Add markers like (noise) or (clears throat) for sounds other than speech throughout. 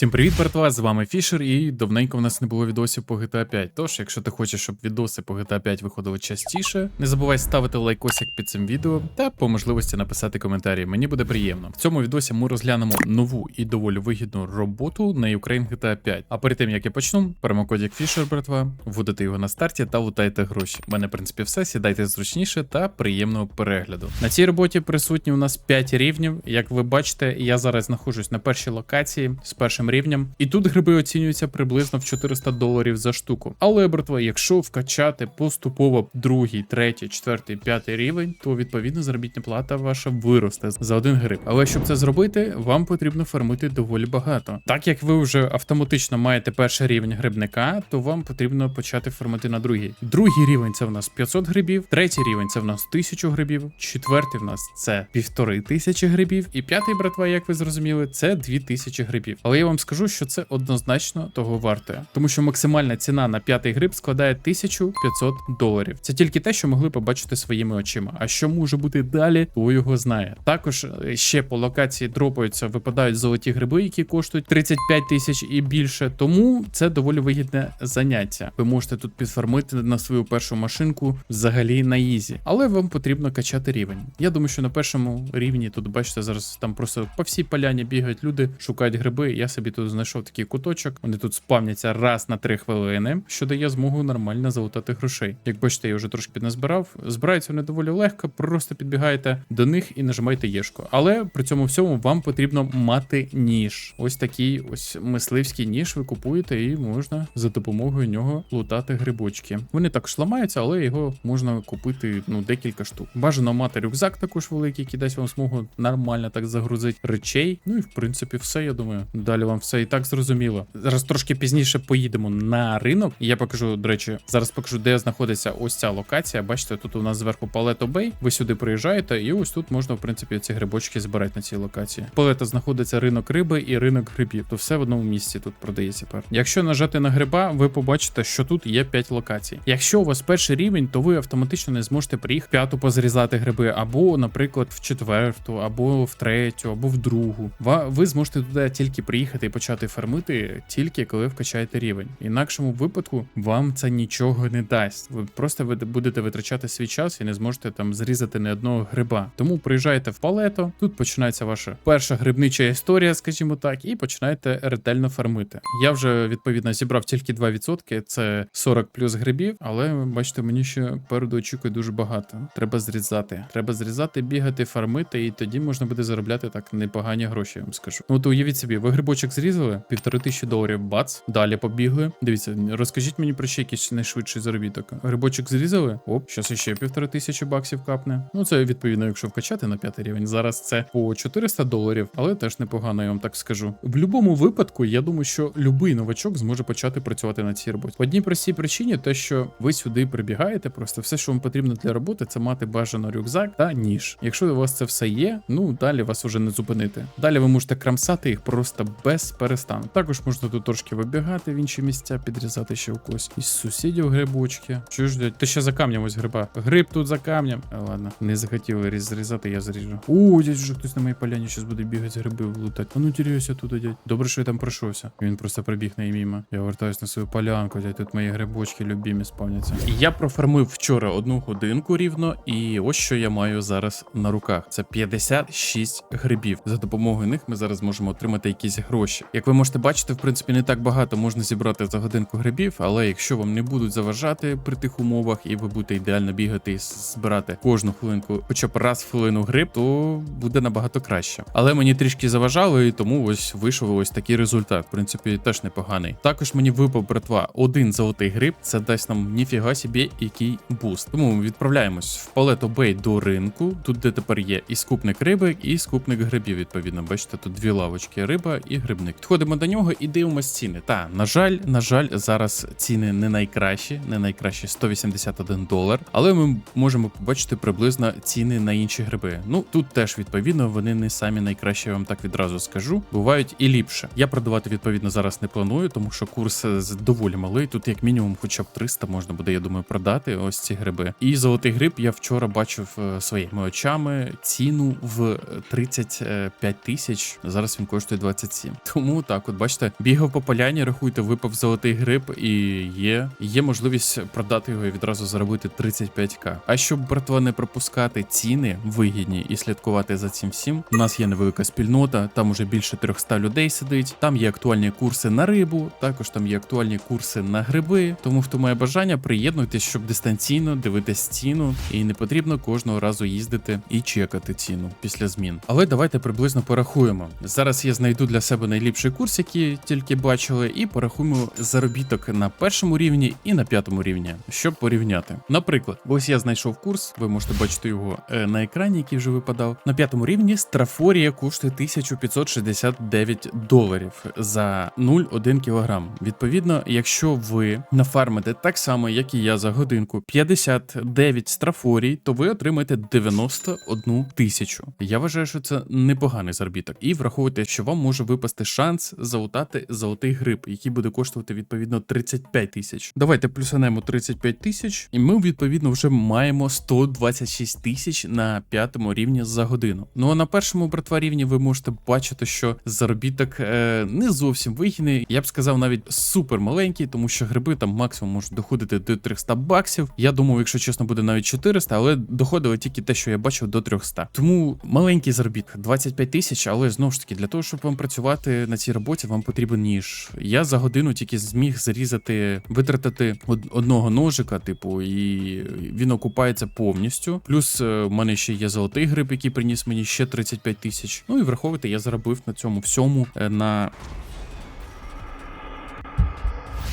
Всім привіт, братва! З вами Фішер, і давненько в нас не було відосів по GTA 5. Тож, якщо ти хочеш, щоб відоси по GTA 5 виходили частіше, не забувай ставити лайкосик під цим відео та по можливості написати коментарі. Мені буде приємно. В цьому відосі ми розглянемо нову і доволі вигідну роботу на Ukraine GTA 5. А перед тим як я почну, промокодік Фішер, братва, вводите його на старті та лутайте гроші. У мене, в принципі, все. Сідайте зручніше та приємного перегляду. На цій роботі присутні у нас 5 рівнів. Як ви бачите, я зараз знаходжусь на першій локації з першим рівнем, і тут гриби оцінюються приблизно в 400 доларів за штуку. Але, братва, якщо вкачати поступово другий, третій, четвертий, п'ятий рівень, то відповідно заробітна плата ваша виросте за один гриб. Але щоб це зробити, вам потрібно фармити доволі багато. Так як ви вже автоматично маєте перший рівень грибника, то вам потрібно почати фармити на другий. Другий рівень це в нас 500 грибів, третій рівень це в нас 1000 грибів, четвертий в нас це півтори тисячі грибів, і п'ятий, братва, як ви зрозуміли, це 2000 грибів. Але я вам скажу, що це однозначно того вартує, тому що максимальна ціна на п'ятий гриб складає 1500 доларів. Це тільки те, що могли побачити своїми очима. А що може бути далі, хто його знає. Також е, ще по локації дропаються, випадають золоті гриби, які коштують 35 тисяч і більше. Тому це доволі вигідне заняття. Ви можете тут підфармити на свою першу машинку взагалі на ізі, але вам потрібно качати рівень. Я думаю, що на першому рівні тут бачите зараз там просто по всій поляні бігають люди, шукають гриби. Я собі тут знайшов такий куточок. Вони тут спавняться раз на 3 хвилини, що дає змогу нормально залутати грошей. Як бачите, я вже трошки підназбирав. Збираються вони доволі легко, просто підбігаєте до них і нажимаєте єшку. Але при цьому всьому вам потрібно мати ніж. Ось такий ось мисливський ніж ви купуєте, і можна за допомогою нього лутати грибочки. Вони також ламаються, але його можна купити ну декілька штук. Бажано мати рюкзак також великий, який дасть вам змогу нормально так загрузити речей. Ну і в принципі все, я думаю. Далі вам все і так зрозуміло. Зараз трошки пізніше поїдемо на ринок. Я покажу, до речі, зараз покажу, де знаходиться ось ця локація. Бачите, тут у нас зверху Палето Бей. Ви сюди приїжджаєте, і ось тут можна, в принципі, ці грибочки збирати на цій локації. Палета знаходиться ринок риби і ринок грибів. То все в одному місці тут продається. Пер. Якщо нажати на гриба, ви побачите, що тут є 5 локацій. Якщо у вас перший рівень, то ви автоматично не зможете приїхати п'яту позрізати гриби, або, наприклад, в четверту, або в третю, або в другу. Ви зможете туди тільки приїхати і почати фармити, тільки коли вкачаєте рівень. Інакшому випадку вам це нічого не дасть. Ви просто будете витрачати свій час і не зможете там зрізати ні одного гриба. Тому приїжджаєте в палето. Тут починається ваша перша грибнича історія, скажімо так, і починаєте ретельно фармити. Я вже відповідно зібрав тільки 2%, це 40 плюс грибів, але бачите, мені ще переду очікує дуже багато. Треба зрізати. Треба зрізати, бігати, фармити, і тоді можна буде заробляти так непогані гроші. Я вам скажу. Ну, от уявіть собі, ви грибочок зрізали, півтори тисячі доларів, бац, далі побігли. Дивіться, розкажіть мені про ще якийсь найшвидший заробіток. Грибочок зрізали, оп, щас іще півтори тисячі баксів капне. Ну це відповідно, якщо вкачати на п'ятий рівень. Зараз це по 400 доларів, але теж непогано, я вам так скажу. В будь-якому випадку, я думаю, що будь-який новачок зможе почати працювати на цій роботі. По одній простій причині, те, що ви сюди прибігаєте, просто все, що вам потрібно для роботи, це мати бажано рюкзак та ніж. Якщо у вас це все є, ну далі вас уже не зупинити. Далі ви можете крамсати їх просто без перестану. Також можна тут трошки вибігати в інші місця, підрізати ще у когось. Із сусідів грибочки. Чого ж дядь? Ти ще за камнем ось гриба. Гриб тут за камнем. А, ладно, не захотіли зрізати, я зріжу. О, дядь, вже хтось на моїй поляні зараз буде бігати гриби лутати. А ну тірюся туди, дядь. Добре, що я там пройшовся. Він просто пробіг на мімо. Я вертаюсь на свою полянку, дядь. Тут мої грибочки любімі спавняться. Я профармив вчора одну годинку рівно, і ось що я маю зараз на руках. Це 56 грибів. За допомогою них ми зараз можемо отримати якісь гроші. Як ви можете бачити, в принципі, не так багато можна зібрати за годинку грибів, але якщо вам не будуть заважати при тих умовах, і ви будете ідеально бігати і збирати кожну хвилинку, хоча б раз в хвилину гриб, то буде набагато краще. Але мені трішки заважало, і тому ось вийшов ось такий результат. В принципі, теж непоганий. Також мені випав братва один золотий гриб. Це дасть нам ніфіга собі який буст. Тому відправляємось в Палето Бей до ринку. Тут де тепер є і скупник риби, і скупник грибів. Відповідно, бачите, тут дві лавочки: риба і грибник. Підходимо до нього і дивимося ціни. Та на жаль, на жаль, зараз ціни не найкращі, не найкращі 181 долар. Але ми можемо побачити приблизно ціни на інші гриби. Ну тут теж відповідно вони не самі найкращі, я вам так відразу скажу. Бувають і ліпше. Я продавати відповідно зараз не планую, тому що курс е, доволі малий. Тут як мінімум, хоча б 300 можна буде, я думаю, продати ось ці гриби. І золотий гриб я вчора бачив е, своїми очами ціну в 35 тисяч. Зараз він коштує 27. Тому так, от бачите, бігав по поляні, рахуйте, випав золотий гриб, і є, є можливість продати його і відразу заробити 35к. А щоб братва не пропускати ціни вигідні і слідкувати за цим всім, у нас є невелика спільнота, там уже більше 300 людей сидить. Там є актуальні курси на рибу, також там є актуальні курси на гриби. Тому хто має бажання, приєднуйтесь, щоб дистанційно дивитись ціну, і не потрібно кожного разу їздити і чекати ціну після змін. Але давайте приблизно порахуємо. Зараз я знайду для себе найліпший курс, який тільки бачили, і порахуємо заробіток на першому рівні і на п'ятому рівні, щоб порівняти. Наприклад, ось я знайшов курс, ви можете бачити його е, на екрані, який вже випадав. На п'ятому рівні страфорія коштує 1569 доларів за 0,1 кг. Відповідно, якщо ви нафармите так само, як і я за годинку, 59 страфорій, то ви отримаєте 91 тисячу. Я вважаю, що це непоганий заробіток. І враховуйте, що вам може випасти шанс залутати золотий гриб, який буде коштувати відповідно 35 тисяч. Давайте плюсанемо 35 тисяч, і ми відповідно вже маємо 126 тисяч на п'ятому рівні за годину. Ну а на першому братва рівні ви можете бачити, що заробіток е, не зовсім вигідний. Я б сказав, навіть супер маленький, тому що гриби там максимум можуть доходити до 300 баксів. Я думав, якщо чесно, буде навіть 400, але доходило тільки те, що я бачив, до 300. Тому маленький заробіток 25 тисяч, але знову ж таки, для того, щоб вам працювати на цій роботі, вам потрібен ніж. Я за годину тільки зміг зарізати, витратити одного ножика, типу, і він окупається повністю. Плюс е, в мене ще є золотий гриб, який приніс мені ще 35 тисяч. Ну і враховуйте, я заробив на цьому всьому е, на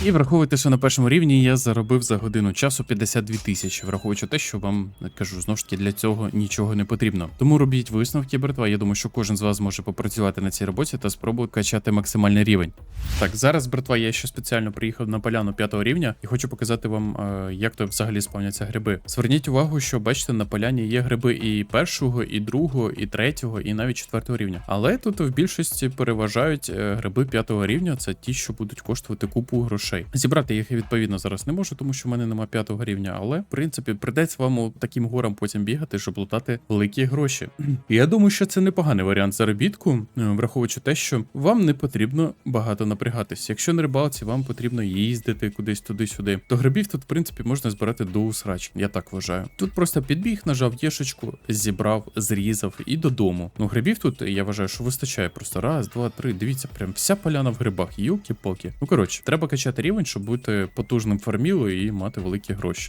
і враховуйте, що на першому рівні я заробив за годину часу 52 тисячі, враховуючи те, що вам кажу, знову ж таки для цього нічого не потрібно. Тому робіть висновки, братва. Я думаю, що кожен з вас може попрацювати на цій роботі та спробувати качати максимальний рівень. Так, зараз, братва, я ще спеціально приїхав на поляну п'ятого рівня і хочу показати вам, е, як то взагалі спавняться гриби. Зверніть увагу, що бачите, на поляні є гриби і першого, і другого, і третього, і навіть четвертого рівня. Але тут в більшості переважають е, гриби п'ятого рівня. Це ті, що будуть коштувати купу грошей. Зібрати їх відповідно зараз не можу, тому що в мене нема п'ятого рівня. Але в принципі придеться вам таким горам потім бігати, щоб лутати великі гроші. (clears throat) Я думаю, що це непоганий варіант заробітку, е, враховуючи те, що вам не потрібно багато напрягатись. Якщо на рибалці вам потрібно їздити кудись туди-сюди, то грибів тут, в принципі, можна збирати до усрач. Я так вважаю. Тут просто підбіг, нажав єшечку, зібрав, зрізав і додому. Ну, грибів тут я вважаю, що вистачає просто раз, два, три. Дивіться, прям вся поляна в грибах. Юки-поки. Ну коротше, треба качати рівень, щоб бути потужним фармілою і мати великі гроші.